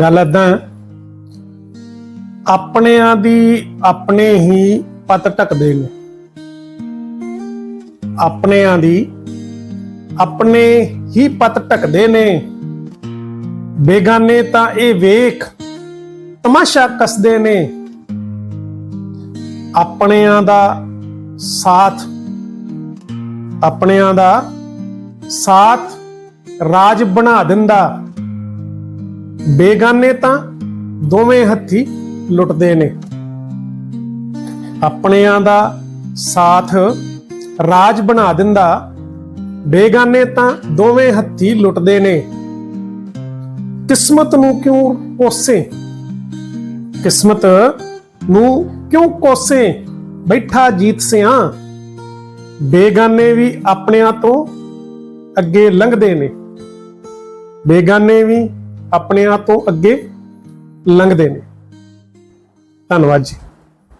ਗੱਲ ਏਦਾਂ ਆਪਣਿਆਂ ਦੀ ਆਪਣੇ ਹੀ ਪਤ ਟਕਦੇ ਨੇ। ਆਪਣਿਆਂ ਦੀ ਆਪਣੇ ਹੀ ਪਤ ਟਕਦੇ ਨੇ। ਬੇਗਾਨੇ ਤਾਂ ਇਹ ਵੇਖ ਤਮਾਸ਼ਾ ਕੱਸਦੇ ਨੇ। ਆਪਣਿਆਂ ਦਾ ਸਾਥ, ਆਪਣਿਆਂ ਦਾ ਸਾਥ ਰਾਜ ਬਣਾ ਦਿੰਦਾ। ਬੇਗਾਨੇ ਤਾਂ ਦੋਵੇਂ ਹੱਥੀ ਲੁੱਟਦੇ ਨੇ। ਆਪਣਿਆਂ ਦਾ ਸਾਥ ਰਾਜ ਬਣਾ ਦਿੰਦਾ, ਬੇਗਾਨੇ ਤਾਂ ਦੋਵੇਂ ਹੱਥੀ ਲੁੱਟਦੇ ਨੇ। ਕਿਸਮਤ ਨੂੰ ਕਿਉਂ ਕੋਸੇ? ਕਿਸਮਤ ਨੂੰ ਕਿਉਂ ਕੋਸੇ? ਬੈਠਾ ਜੀਤ ਸਿਆਂ। ਬੇਗਾਨੇ ਵੀ ਆਪਣਿਆਂ ਤੋਂ ਅੱਗੇ ਲੰਘਦੇ ਨੇ। ਬੇਗਾਨੇ ਵੀ ਆਪਣਿਆਂ ਤੋਂ ਅੱਗੇ ਲੰਘਦੇ ਨੇ। ਧੰਨਵਾਦ ਜੀ।